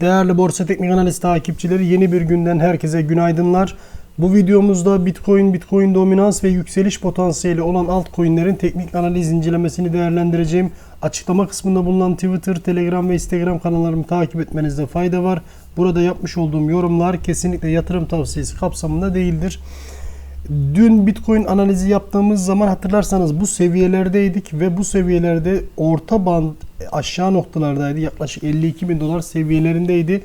Değerli Borsa Teknik Analiz takipçileri yeni bir günden herkese günaydınlar. Bu videomuzda Bitcoin, Bitcoin dominans ve yükseliş potansiyeli olan altcoin'lerin teknik analiz incelemesini değerlendireceğim. Açıklama kısmında bulunan Twitter, Telegram ve Instagram kanallarımı takip etmenizde fayda var. Burada yapmış olduğum yorumlar kesinlikle yatırım tavsiyesi kapsamında değildir. Dün Bitcoin analizi yaptığımız zaman hatırlarsanız bu seviyelerdeydik ve bu seviyelerde orta band aşağı noktalardaydı. Yaklaşık 52 bin dolar seviyelerindeydi.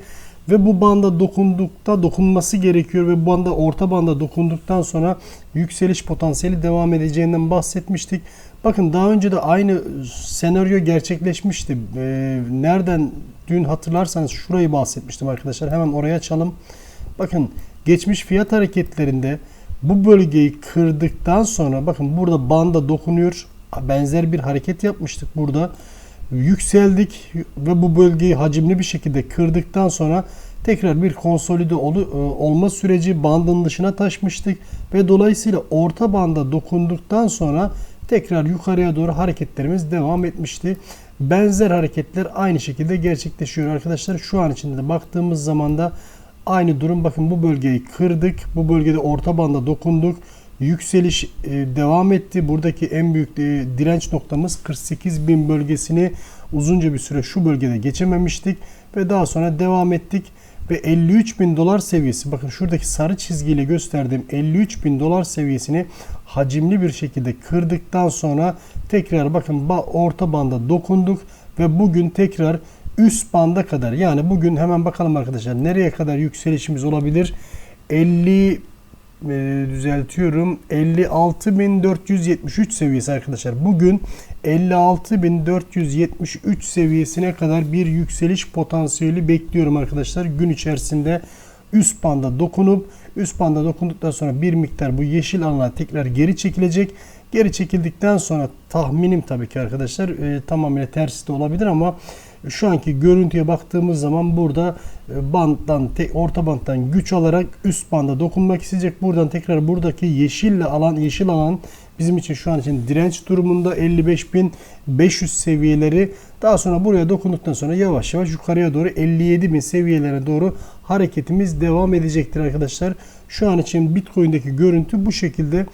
Ve bu banda dokundukta dokunması gerekiyor ve bu banda orta banda dokunduktan sonra yükseliş potansiyeli devam edeceğinden bahsetmiştik. Bakın daha önce de aynı senaryo gerçekleşmişti. Ee, nereden dün hatırlarsanız şurayı bahsetmiştim arkadaşlar. Hemen oraya açalım. Bakın geçmiş fiyat hareketlerinde bu bölgeyi kırdıktan sonra bakın burada banda dokunuyor. Benzer bir hareket yapmıştık burada. Yükseldik ve bu bölgeyi hacimli bir şekilde kırdıktan sonra tekrar bir konsolide ol- olma süreci bandın dışına taşmıştık ve dolayısıyla orta banda dokunduktan sonra tekrar yukarıya doğru hareketlerimiz devam etmişti. Benzer hareketler aynı şekilde gerçekleşiyor arkadaşlar. Şu an içinde de baktığımız zaman da aynı durum bakın bu bölgeyi kırdık. Bu bölgede orta banda dokunduk. Yükseliş e, devam etti. Buradaki en büyük e, direnç noktamız 48.000 bölgesini uzunca bir süre şu bölgede geçememiştik ve daha sonra devam ettik ve 53 bin dolar seviyesi bakın şuradaki sarı çizgiyle gösterdiğim 53 bin dolar seviyesini hacimli bir şekilde kırdıktan sonra tekrar bakın orta banda dokunduk ve bugün tekrar üst banda kadar yani bugün hemen bakalım arkadaşlar nereye kadar yükselişimiz olabilir 50 e, düzeltiyorum 56.473 seviyesi arkadaşlar bugün 56.473 seviyesine kadar bir yükseliş potansiyeli bekliyorum arkadaşlar. Gün içerisinde üst banda dokunup üst banda dokunduktan sonra bir miktar bu yeşil alana tekrar geri çekilecek. Geri çekildikten sonra tahminim tabii ki arkadaşlar e, tamamıyla tersi de olabilir ama şu anki görüntüye baktığımız zaman burada e, banddan orta bandtan güç alarak üst banda dokunmak isteyecek. Buradan tekrar buradaki yeşille alan yeşil alan bizim için şu an için direnç durumunda 55.500 seviyeleri daha sonra buraya dokunduktan sonra yavaş yavaş yukarıya doğru 57.000 seviyelere doğru hareketimiz devam edecektir arkadaşlar. Şu an için Bitcoin'deki görüntü bu şekilde.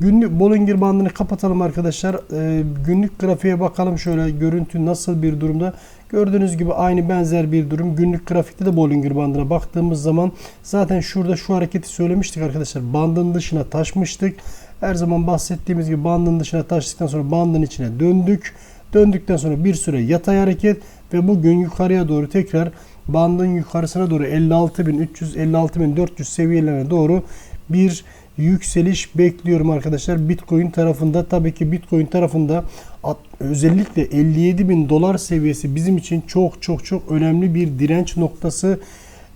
Günlük Bollinger bandını kapatalım arkadaşlar. Ee, günlük grafiğe bakalım şöyle görüntü nasıl bir durumda. Gördüğünüz gibi aynı benzer bir durum. Günlük grafikte de Bollinger bandına baktığımız zaman zaten şurada şu hareketi söylemiştik arkadaşlar. Bandın dışına taşmıştık. Her zaman bahsettiğimiz gibi bandın dışına taştıktan sonra bandın içine döndük. Döndükten sonra bir süre yatay hareket ve bugün yukarıya doğru tekrar bandın yukarısına doğru 56.300 56.400 seviyelerine doğru bir yükseliş bekliyorum arkadaşlar. Bitcoin tarafında tabii ki Bitcoin tarafında özellikle 57 bin dolar seviyesi bizim için çok çok çok önemli bir direnç noktası.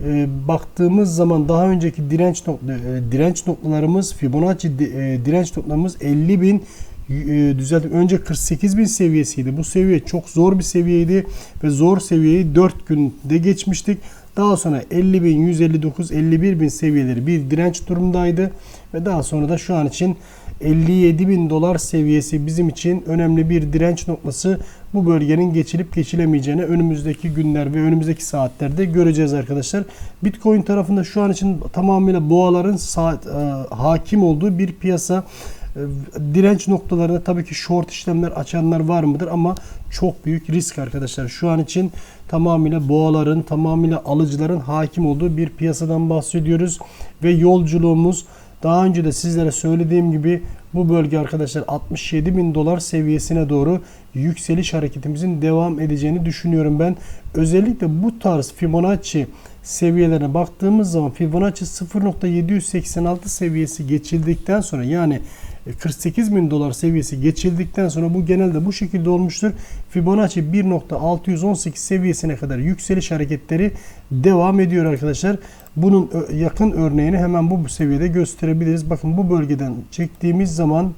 E, baktığımız zaman daha önceki direnç nokta, e, direnç noktalarımız Fibonacci e, direnç noktamız 50 bin e. Önce 48 bin seviyesiydi. Bu seviye çok zor bir seviyeydi ve zor seviyeyi 4 günde geçmiştik. Daha sonra 50 bin, 159, 51 bin seviyeleri bir direnç durumdaydı. Ve daha sonra da şu an için 57 bin dolar seviyesi bizim için önemli bir direnç noktası. Bu bölgenin geçilip geçilemeyeceğini önümüzdeki günler ve önümüzdeki saatlerde göreceğiz arkadaşlar. Bitcoin tarafında şu an için tamamıyla boğaların saat, e, hakim olduğu bir piyasa. E, direnç noktalarında tabii ki short işlemler açanlar var mıdır ama çok büyük risk arkadaşlar. Şu an için tamamıyla boğaların, tamamıyla alıcıların hakim olduğu bir piyasadan bahsediyoruz ve yolculuğumuz daha önce de sizlere söylediğim gibi bu bölge arkadaşlar 67 bin dolar seviyesine doğru yükseliş hareketimizin devam edeceğini düşünüyorum ben. Özellikle bu tarz Fibonacci seviyelerine baktığımız zaman Fibonacci 0.786 seviyesi geçildikten sonra yani 48 bin dolar seviyesi geçildikten sonra bu genelde bu şekilde olmuştur. Fibonacci 1.618 seviyesine kadar yükseliş hareketleri devam ediyor arkadaşlar. Bunun yakın örneğini hemen bu seviyede gösterebiliriz. Bakın bu bölgeden çektiğimiz zaman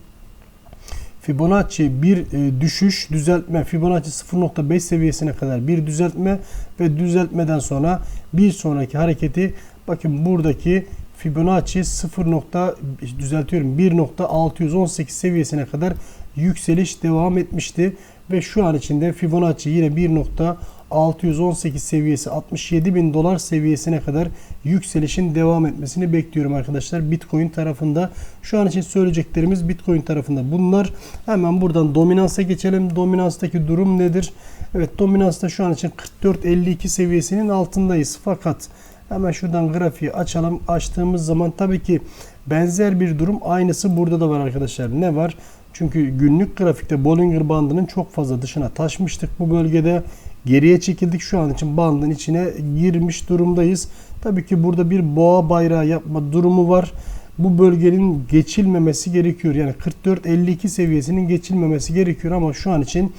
Fibonacci bir e, düşüş, düzeltme, Fibonacci 0.5 seviyesine kadar bir düzeltme ve düzeltmeden sonra bir sonraki hareketi bakın buradaki Fibonacci 0. düzeltiyorum 1.618 seviyesine kadar yükseliş devam etmişti ve şu an içinde Fibonacci yine 1. 618 seviyesi 67 bin dolar seviyesine kadar yükselişin devam etmesini bekliyorum arkadaşlar. Bitcoin tarafında şu an için söyleyeceklerimiz Bitcoin tarafında bunlar. Hemen buradan dominansa geçelim. Dominanstaki durum nedir? Evet dominansta şu an için 44.52 seviyesinin altındayız. Fakat hemen şuradan grafiği açalım. Açtığımız zaman tabii ki benzer bir durum aynısı burada da var arkadaşlar. Ne var? Çünkü günlük grafikte Bollinger bandının çok fazla dışına taşmıştık bu bölgede. Geriye çekildik şu an için bandın içine girmiş durumdayız. Tabii ki burada bir boğa bayrağı yapma durumu var. Bu bölgenin geçilmemesi gerekiyor. Yani 44-52 seviyesinin geçilmemesi gerekiyor ama şu an için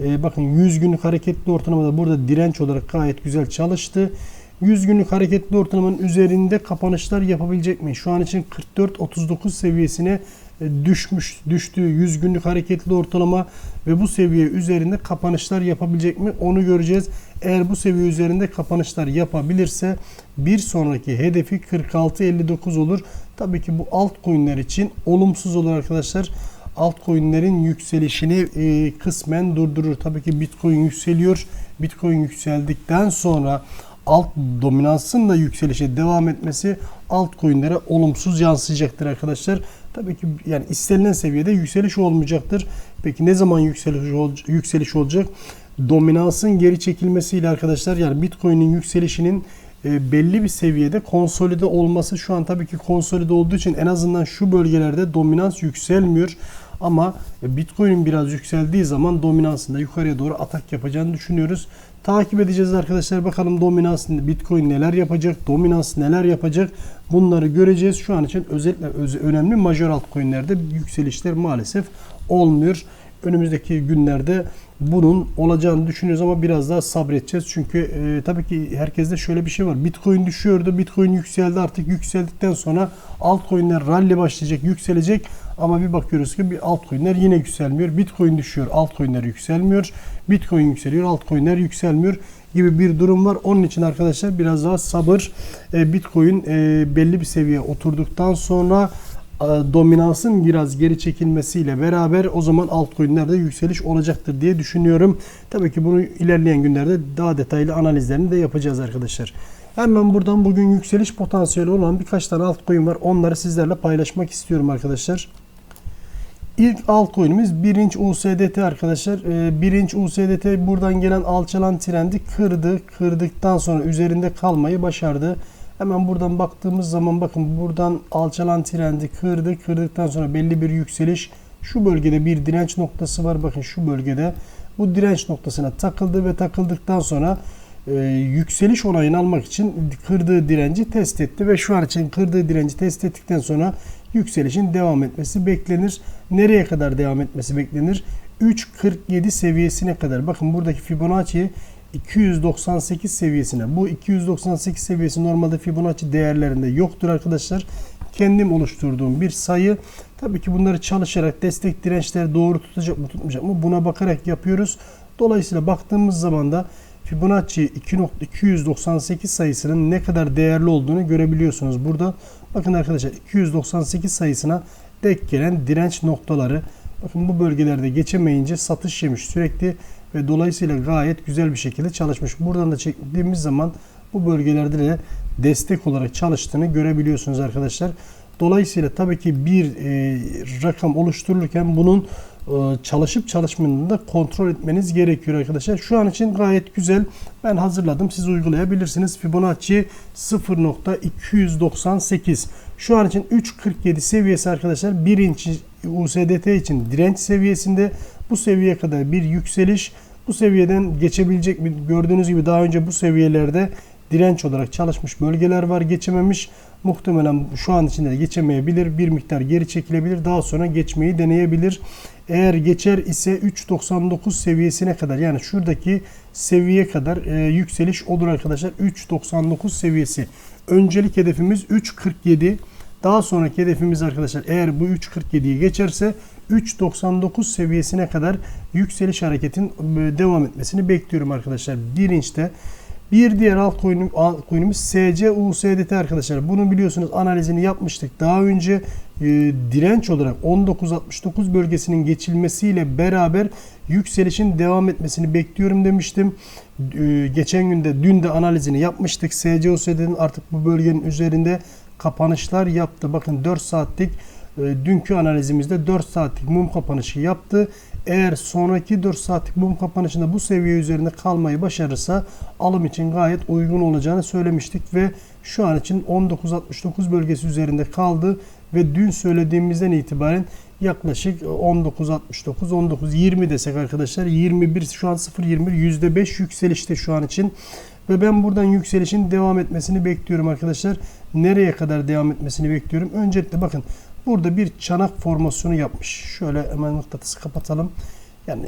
e, bakın 100 günlük hareketli ortalamada burada direnç olarak gayet güzel çalıştı. 100 günlük hareketli ortalamanın üzerinde kapanışlar yapabilecek mi? Şu an için 44-39 seviyesine e, düşmüş düştüğü 100 günlük hareketli ortalama ve bu seviye üzerinde kapanışlar yapabilecek mi? Onu göreceğiz. Eğer bu seviye üzerinde kapanışlar yapabilirse bir sonraki hedefi 46.59 olur. Tabii ki bu altcoin'ler için olumsuz olur arkadaşlar. Altcoin'lerin yükselişini e, kısmen durdurur. Tabii ki Bitcoin yükseliyor. Bitcoin yükseldikten sonra alt dominansın da yükselişe devam etmesi altcoin'lere olumsuz yansıyacaktır arkadaşlar. Tabii ki yani istenilen seviyede yükseliş olmayacaktır. Peki ne zaman yükseliş, ol, yükseliş olacak? Dominansın geri çekilmesiyle arkadaşlar yani Bitcoin'in yükselişinin e, belli bir seviyede konsolide olması şu an tabii ki konsolide olduğu için en azından şu bölgelerde dominans yükselmiyor. Ama Bitcoin'in biraz yükseldiği zaman dominansında yukarıya doğru atak yapacağını düşünüyoruz. Takip edeceğiz arkadaşlar. Bakalım dominans Bitcoin neler yapacak, dominans neler yapacak. Bunları göreceğiz. Şu an için özellikle önemli major altcoin'lerde yükselişler maalesef olmuyor. Önümüzdeki günlerde bunun olacağını düşünüyoruz ama biraz daha sabredeceğiz. Çünkü e, tabii ki herkeste şöyle bir şey var. Bitcoin düşüyordu. Bitcoin yükseldi. Artık yükseldikten sonra altcoin'ler rally başlayacak, yükselecek. Ama bir bakıyoruz ki bir altcoin'ler yine yükselmiyor. Bitcoin düşüyor, altcoin'ler yükselmiyor. Bitcoin yükseliyor, altcoin'ler yükselmiyor gibi bir durum var. Onun için arkadaşlar biraz daha sabır. E, Bitcoin e, belli bir seviyeye oturduktan sonra e, dominansın biraz geri çekilmesiyle beraber o zaman altcoin'lerde yükseliş olacaktır diye düşünüyorum. Tabii ki bunu ilerleyen günlerde daha detaylı analizlerini de yapacağız arkadaşlar. Hemen buradan bugün yükseliş potansiyeli olan birkaç tane altcoin var. Onları sizlerle paylaşmak istiyorum arkadaşlar. İlk altcoin'imiz 1 inç USDT arkadaşlar. 1 inç USDT buradan gelen alçalan trendi kırdı. Kırdıktan sonra üzerinde kalmayı başardı. Hemen buradan baktığımız zaman bakın buradan alçalan trendi kırdı. Kırdıktan sonra belli bir yükseliş. Şu bölgede bir direnç noktası var. Bakın şu bölgede. Bu direnç noktasına takıldı ve takıldıktan sonra e, yükseliş onayını almak için kırdığı direnci test etti ve şu an için kırdığı direnci test ettikten sonra yükselişin devam etmesi beklenir. Nereye kadar devam etmesi beklenir? 3.47 seviyesine kadar. Bakın buradaki Fibonacci 298 seviyesine. Bu 298 seviyesi normalde Fibonacci değerlerinde yoktur arkadaşlar. Kendim oluşturduğum bir sayı. Tabii ki bunları çalışarak destek dirençleri doğru tutacak mı tutmayacak mı buna bakarak yapıyoruz. Dolayısıyla baktığımız zaman da Fibonacci 2.298 sayısının ne kadar değerli olduğunu görebiliyorsunuz. Burada bakın arkadaşlar 298 sayısına denk gelen direnç noktaları. Bakın bu bölgelerde geçemeyince satış yemiş sürekli ve dolayısıyla gayet güzel bir şekilde çalışmış. Buradan da çektiğimiz zaman bu bölgelerde de destek olarak çalıştığını görebiliyorsunuz arkadaşlar. Dolayısıyla tabii ki bir e, rakam oluşturulurken bunun çalışıp çalışmadığını da kontrol etmeniz gerekiyor arkadaşlar. Şu an için gayet güzel. Ben hazırladım. Siz uygulayabilirsiniz. Fibonacci 0.298. Şu an için 3.47 seviyesi arkadaşlar 1 inç USDT için direnç seviyesinde bu seviyeye kadar bir yükseliş bu seviyeden geçebilecek mi? Gördüğünüz gibi daha önce bu seviyelerde direnç olarak çalışmış bölgeler var geçememiş. Muhtemelen şu an içinde de geçemeyebilir. Bir miktar geri çekilebilir. Daha sonra geçmeyi deneyebilir. Eğer geçer ise 3.99 seviyesine kadar yani şuradaki seviye kadar e, yükseliş olur arkadaşlar. 3.99 seviyesi. Öncelik hedefimiz 3.47. Daha sonraki hedefimiz arkadaşlar eğer bu 3.47'yi geçerse 3.99 seviyesine kadar yükseliş hareketin e, devam etmesini bekliyorum arkadaşlar. Bir inçte Bir diğer altcoin'im, altcoin'imiz SC USDT arkadaşlar. Bunu biliyorsunuz analizini yapmıştık. Daha önce e, direnç olarak 19.69 bölgesinin geçilmesiyle beraber yükselişin devam etmesini bekliyorum demiştim. E, geçen günde dün de analizini yapmıştık. SC USDT'nin artık bu bölgenin üzerinde kapanışlar yaptı. Bakın 4 saatlik e, dünkü analizimizde 4 saatlik mum kapanışı yaptı. Eğer sonraki 4 saatlik mum kapanışında bu seviye üzerinde kalmayı başarırsa alım için gayet uygun olacağını söylemiştik ve şu an için 19.69 bölgesi üzerinde kaldı ve dün söylediğimizden itibaren yaklaşık 19.69 19.20 desek arkadaşlar 21 şu an 0.21 %5 yükselişte şu an için ve ben buradan yükselişin devam etmesini bekliyorum arkadaşlar. Nereye kadar devam etmesini bekliyorum? Öncelikle bakın burada bir çanak formasyonu yapmış. Şöyle hemen mıknatısı kapatalım. Yani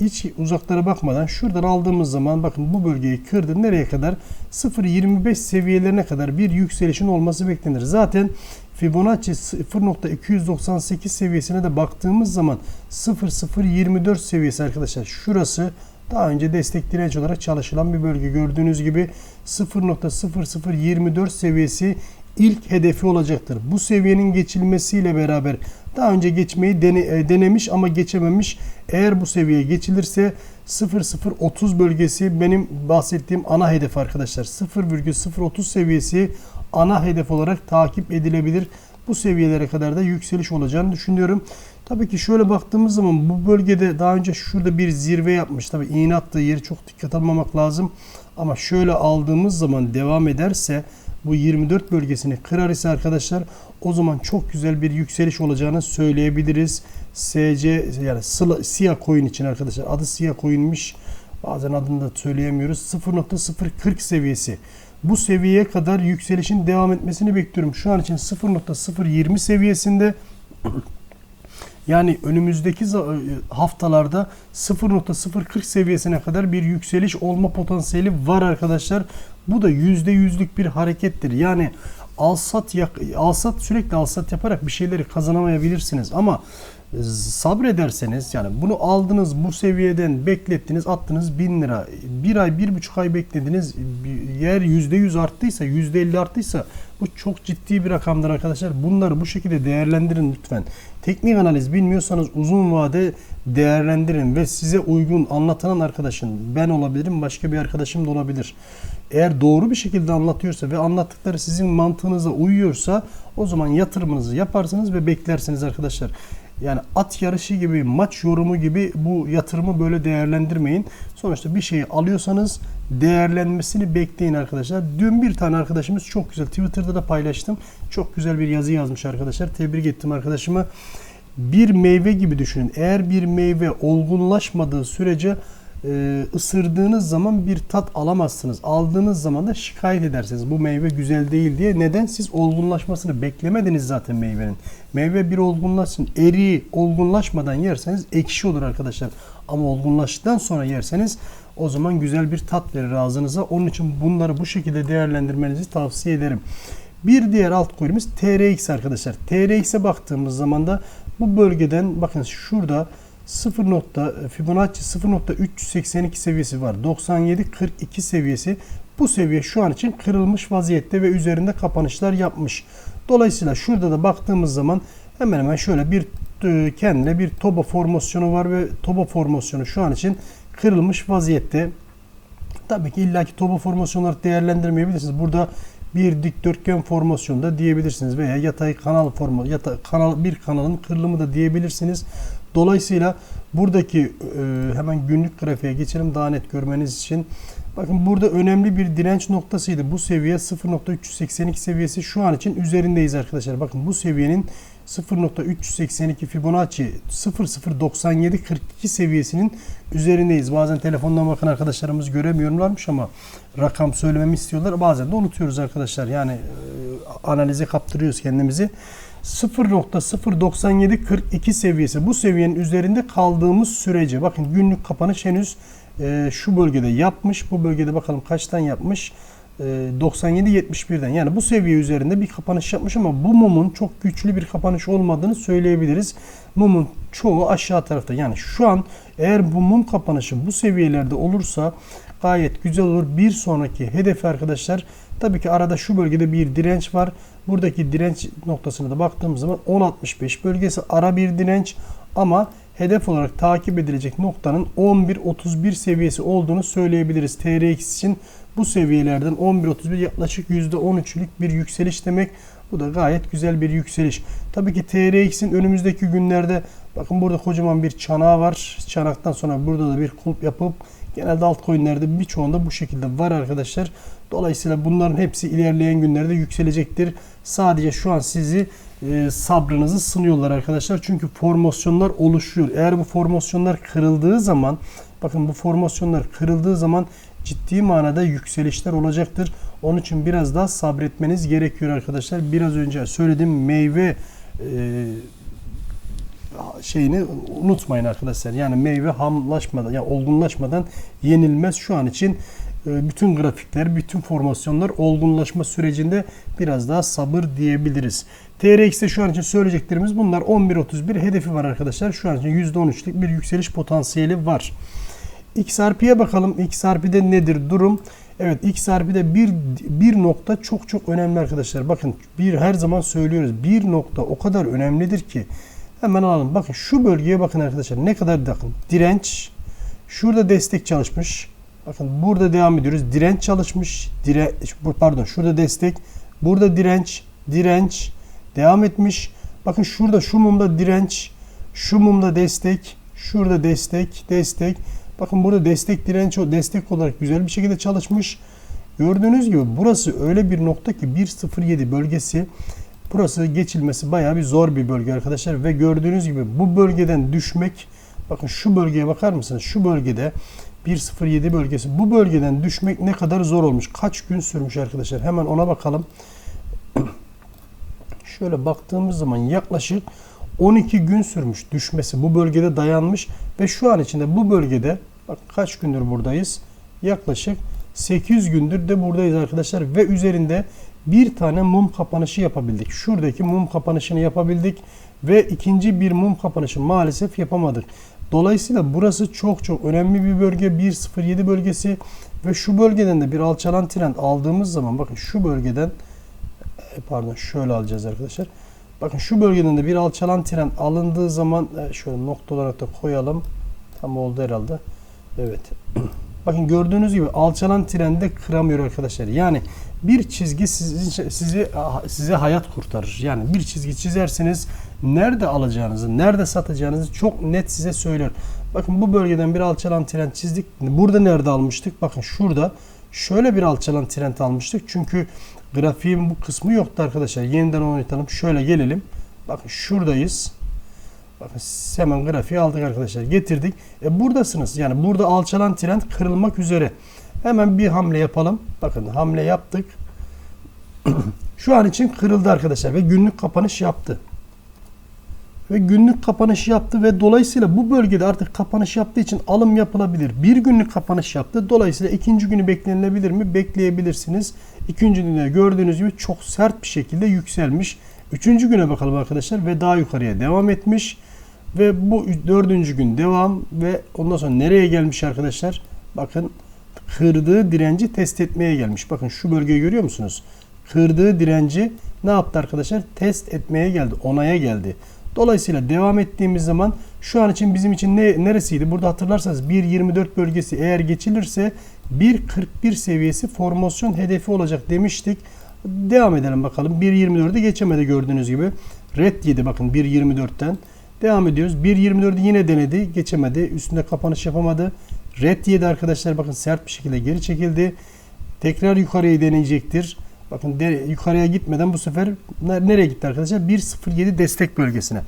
hiç uzaklara bakmadan şuradan aldığımız zaman bakın bu bölgeyi kırdı. Nereye kadar? 0.25 seviyelerine kadar bir yükselişin olması beklenir. Zaten Fibonacci 0.298 seviyesine de baktığımız zaman 0.024 seviyesi arkadaşlar. Şurası daha önce destek direnç olarak çalışılan bir bölge. Gördüğünüz gibi 0.0024 seviyesi ilk hedefi olacaktır. Bu seviyenin geçilmesiyle beraber daha önce geçmeyi e, denemiş ama geçememiş. Eğer bu seviye geçilirse 0.030 bölgesi benim bahsettiğim ana hedef arkadaşlar. 0.030 seviyesi ana hedef olarak takip edilebilir. Bu seviyelere kadar da yükseliş olacağını düşünüyorum. Tabii ki şöyle baktığımız zaman bu bölgede daha önce şurada bir zirve yapmış. Tabii iğne attığı yeri çok dikkat almamak lazım. Ama şöyle aldığımız zaman devam ederse bu 24 bölgesini kırar ise arkadaşlar o zaman çok güzel bir yükseliş olacağını söyleyebiliriz. SC yani Sia coin için arkadaşlar adı Sia coin'miş. Bazen adını da söyleyemiyoruz. 0.040 seviyesi. Bu seviyeye kadar yükselişin devam etmesini bekliyorum. Şu an için 0.020 seviyesinde yani önümüzdeki haftalarda 0.040 seviyesine kadar bir yükseliş olma potansiyeli var arkadaşlar. Bu da %100'lük bir harekettir. Yani alsat alsat sürekli alsat yaparak bir şeyleri kazanamayabilirsiniz ama sabrederseniz yani bunu aldınız bu seviyeden beklettiniz attınız 1000 lira bir ay bir buçuk ay beklediniz yer %100 arttıysa %50 arttıysa bu çok ciddi bir rakamdır arkadaşlar. Bunları bu şekilde değerlendirin lütfen. Teknik analiz bilmiyorsanız uzun vade değerlendirin ve size uygun anlatan arkadaşın ben olabilirim başka bir arkadaşım da olabilir. Eğer doğru bir şekilde anlatıyorsa ve anlattıkları sizin mantığınıza uyuyorsa o zaman yatırımınızı yaparsınız ve beklersiniz arkadaşlar. Yani at yarışı gibi, maç yorumu gibi bu yatırımı böyle değerlendirmeyin. Sonuçta bir şeyi alıyorsanız değerlenmesini bekleyin arkadaşlar. Dün bir tane arkadaşımız çok güzel Twitter'da da paylaştım. Çok güzel bir yazı yazmış arkadaşlar. Tebrik ettim arkadaşımı. Bir meyve gibi düşünün. Eğer bir meyve olgunlaşmadığı sürece e, ısırdığınız zaman bir tat alamazsınız. Aldığınız zaman da şikayet edersiniz. Bu meyve güzel değil diye. Neden? Siz olgunlaşmasını beklemediniz zaten meyvenin. Meyve bir olgunlaşsın. Eriği olgunlaşmadan yerseniz ekşi olur arkadaşlar. Ama olgunlaştıktan sonra yerseniz o zaman güzel bir tat verir ağzınıza. Onun için bunları bu şekilde değerlendirmenizi tavsiye ederim. Bir diğer altcoin'imiz TRX arkadaşlar. TRX'e baktığımız zaman da bu bölgeden bakın şurada 0. Fibonacci 0.382 seviyesi var. 97.42 seviyesi. Bu seviye şu an için kırılmış vaziyette ve üzerinde kapanışlar yapmış. Dolayısıyla şurada da baktığımız zaman hemen hemen şöyle bir e, kendine bir toba formasyonu var ve toba formasyonu şu an için kırılmış vaziyette. Tabii ki illaki toba formasyon olarak değerlendirmeyebilirsiniz. Burada bir dikdörtgen formasyonda diyebilirsiniz veya yatay kanal formu yatay kanal bir kanalın kırılımı da diyebilirsiniz. Dolayısıyla buradaki e, hemen günlük grafiğe geçelim daha net görmeniz için. Bakın burada önemli bir direnç noktasıydı. Bu seviye 0.382 seviyesi şu an için üzerindeyiz arkadaşlar. Bakın bu seviyenin 0.382 Fibonacci 009742 seviyesinin üzerindeyiz. Bazen telefondan bakın arkadaşlarımız göremiyorlarmış ama rakam söylememi istiyorlar. Bazen de unutuyoruz arkadaşlar. Yani e, analize kaptırıyoruz kendimizi. 0.09742 seviyesi bu seviyenin üzerinde kaldığımız sürece bakın günlük kapanış henüz e, şu bölgede yapmış. Bu bölgede bakalım kaçtan yapmış? E, 97.71'den yani bu seviye üzerinde bir kapanış yapmış ama bu mumun çok güçlü bir kapanış olmadığını söyleyebiliriz. Mumun çoğu aşağı tarafta yani şu an eğer bu mum kapanışı bu seviyelerde olursa gayet güzel olur. Bir sonraki hedefi arkadaşlar tabii ki arada şu bölgede bir direnç var. Buradaki direnç noktasına da baktığımız zaman 10.65 bölgesi ara bir direnç ama hedef olarak takip edilecek noktanın 11.31 seviyesi olduğunu söyleyebiliriz. TRX için bu seviyelerden 11.31 yaklaşık %13'lük bir yükseliş demek. Bu da gayet güzel bir yükseliş. Tabii ki TRX'in önümüzdeki günlerde bakın burada kocaman bir çanağı var. Çanaktan sonra burada da bir kulp yapıp genelde altcoin'lerde birçoğunda bu şekilde var arkadaşlar. Dolayısıyla bunların hepsi ilerleyen günlerde yükselecektir. Sadece şu an sizi e, sabrınızı sınıyorlar arkadaşlar. Çünkü formasyonlar oluşuyor. Eğer bu formasyonlar kırıldığı zaman bakın bu formasyonlar kırıldığı zaman ciddi manada yükselişler olacaktır. Onun için biraz daha sabretmeniz gerekiyor arkadaşlar. Biraz önce söylediğim meyve e, şeyini unutmayın arkadaşlar. Yani meyve hamlaşmadan, yani olgunlaşmadan yenilmez. Şu an için e, bütün grafikler, bütün formasyonlar olgunlaşma sürecinde biraz daha sabır diyebiliriz. TRX'te şu an için söyleyeceklerimiz bunlar. 11.31 hedefi var arkadaşlar. Şu an için %13'lük bir yükseliş potansiyeli var. XRP'ye bakalım. XRP'de nedir durum? Evet XRP'de bir, bir nokta çok çok önemli arkadaşlar. Bakın bir her zaman söylüyoruz. Bir nokta o kadar önemlidir ki. Hemen alalım. Bakın şu bölgeye bakın arkadaşlar. Ne kadar bakın. Direnç. Şurada destek çalışmış. Bakın burada devam ediyoruz. Direnç çalışmış. Dire, pardon şurada destek. Burada direnç. Direnç. Devam etmiş. Bakın şurada şu mumda direnç. Şu mumda destek. Şurada destek. Destek. Bakın burada destek direnç destek olarak güzel bir şekilde çalışmış. Gördüğünüz gibi burası öyle bir nokta ki 1.07 bölgesi burası geçilmesi bayağı bir zor bir bölge arkadaşlar ve gördüğünüz gibi bu bölgeden düşmek bakın şu bölgeye bakar mısınız? Şu bölgede 1.07 bölgesi bu bölgeden düşmek ne kadar zor olmuş? Kaç gün sürmüş arkadaşlar? Hemen ona bakalım. Şöyle baktığımız zaman yaklaşık 12 gün sürmüş düşmesi. Bu bölgede dayanmış ve şu an içinde bu bölgede bak kaç gündür buradayız? Yaklaşık 8 gündür de buradayız arkadaşlar ve üzerinde bir tane mum kapanışı yapabildik. Şuradaki mum kapanışını yapabildik ve ikinci bir mum kapanışı maalesef yapamadık. Dolayısıyla burası çok çok önemli bir bölge. 1.07 bölgesi ve şu bölgeden de bir alçalan trend aldığımız zaman bakın şu bölgeden pardon şöyle alacağız arkadaşlar. Bakın şu bölgeden de bir alçalan trend alındığı zaman e, şöyle nokta olarak da koyalım. Tam oldu herhalde. Evet. Bakın gördüğünüz gibi alçalan trendi kıramıyor arkadaşlar. Yani bir çizgi sizi, sizi size hayat kurtarır. Yani bir çizgi çizerseniz nerede alacağınızı, nerede satacağınızı çok net size söyler. Bakın bu bölgeden bir alçalan trend çizdik. Burada nerede almıştık? Bakın şurada şöyle bir alçalan trend almıştık. Çünkü grafiğin bu kısmı yoktu arkadaşlar. Yeniden oynatalım. Şöyle gelelim. Bakın şuradayız. Bakın hemen grafiği aldık arkadaşlar. Getirdik. E buradasınız. Yani burada alçalan trend kırılmak üzere. Hemen bir hamle yapalım. Bakın hamle yaptık. Şu an için kırıldı arkadaşlar ve günlük kapanış yaptı. Ve günlük kapanış yaptı ve dolayısıyla bu bölgede artık kapanış yaptığı için alım yapılabilir. Bir günlük kapanış yaptı. Dolayısıyla ikinci günü beklenilebilir mi? Bekleyebilirsiniz. İkinci günde gördüğünüz gibi çok sert bir şekilde yükselmiş. Üçüncü güne bakalım arkadaşlar ve daha yukarıya devam etmiş. Ve bu dördüncü gün devam ve ondan sonra nereye gelmiş arkadaşlar? Bakın kırdığı direnci test etmeye gelmiş. Bakın şu bölgeyi görüyor musunuz? Kırdığı direnci ne yaptı arkadaşlar? Test etmeye geldi. Onaya geldi. Dolayısıyla devam ettiğimiz zaman şu an için bizim için ne neresiydi? Burada hatırlarsanız 1.24 bölgesi eğer geçilirse 1.41 seviyesi formasyon hedefi olacak demiştik. Devam edelim bakalım. 1.24'ü geçemedi gördüğünüz gibi. Red yedi bakın 1.24'ten. Devam ediyoruz. 1.24'ü yine denedi. Geçemedi. Üstünde kapanış yapamadı. Red yedi arkadaşlar. Bakın sert bir şekilde geri çekildi. Tekrar yukarıya deneyecektir. Bakın de, yukarıya gitmeden bu sefer nereye gitti arkadaşlar? 1.07 destek bölgesine.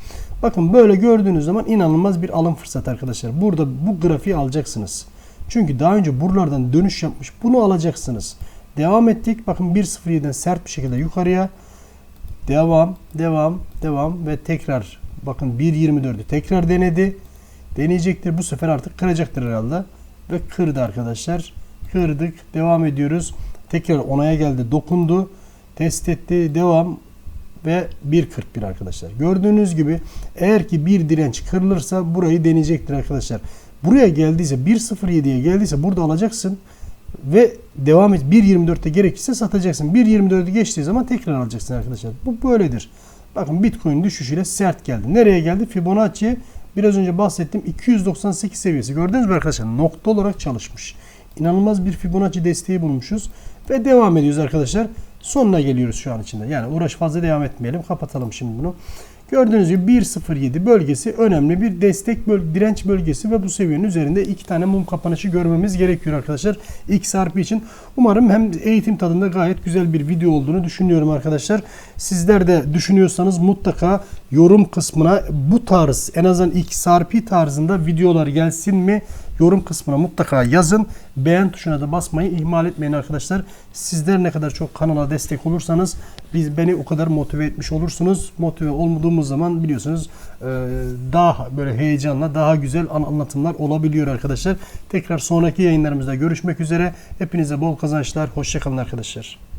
Bakın böyle gördüğünüz zaman inanılmaz bir alım fırsatı arkadaşlar. Burada bu grafiği alacaksınız. Çünkü daha önce buralardan dönüş yapmış. Bunu alacaksınız. Devam ettik. Bakın 1.07'den sert bir şekilde yukarıya. Devam, devam, devam ve tekrar bakın 1.24'ü tekrar denedi. Deneyecektir. Bu sefer artık kıracaktır herhalde. Ve kırdı arkadaşlar. Kırdık. Devam ediyoruz. Tekrar onaya geldi. Dokundu. Test etti. Devam ve 1.41 arkadaşlar. Gördüğünüz gibi eğer ki bir direnç kırılırsa burayı deneyecektir arkadaşlar. Buraya geldiyse 1.07'ye geldiyse burada alacaksın. ve devam et 1.24'te gerekirse satacaksın. 1.24'ü geçtiği zaman tekrar alacaksın arkadaşlar. Bu böyledir. Bakın Bitcoin düşüşüyle sert geldi. Nereye geldi? Fibonacci'ye biraz önce bahsettiğim 298 seviyesi. Gördünüz mü arkadaşlar? Nokta olarak çalışmış. İnanılmaz bir Fibonacci desteği bulmuşuz. Ve devam ediyoruz arkadaşlar. Sonuna geliyoruz şu an içinde. Yani uğraş fazla devam etmeyelim. Kapatalım şimdi bunu. Gördüğünüz gibi 1.07 bölgesi önemli bir destek böl direnç bölgesi ve bu seviyenin üzerinde iki tane mum kapanışı görmemiz gerekiyor arkadaşlar. XRP için. Umarım hem eğitim tadında gayet güzel bir video olduğunu düşünüyorum arkadaşlar. Sizler de düşünüyorsanız mutlaka yorum kısmına bu tarz en azından XRP tarzında videolar gelsin mi? Yorum kısmına mutlaka yazın. Beğen tuşuna da basmayı ihmal etmeyin arkadaşlar. Sizler ne kadar çok kanala destek olursanız biz beni o kadar motive etmiş olursunuz. Motive olmadığımız zaman biliyorsunuz e, daha böyle heyecanla daha güzel an- anlatımlar olabiliyor arkadaşlar. Tekrar sonraki yayınlarımızda görüşmek üzere. Hepinize bol kazançlar. Hoşçakalın arkadaşlar.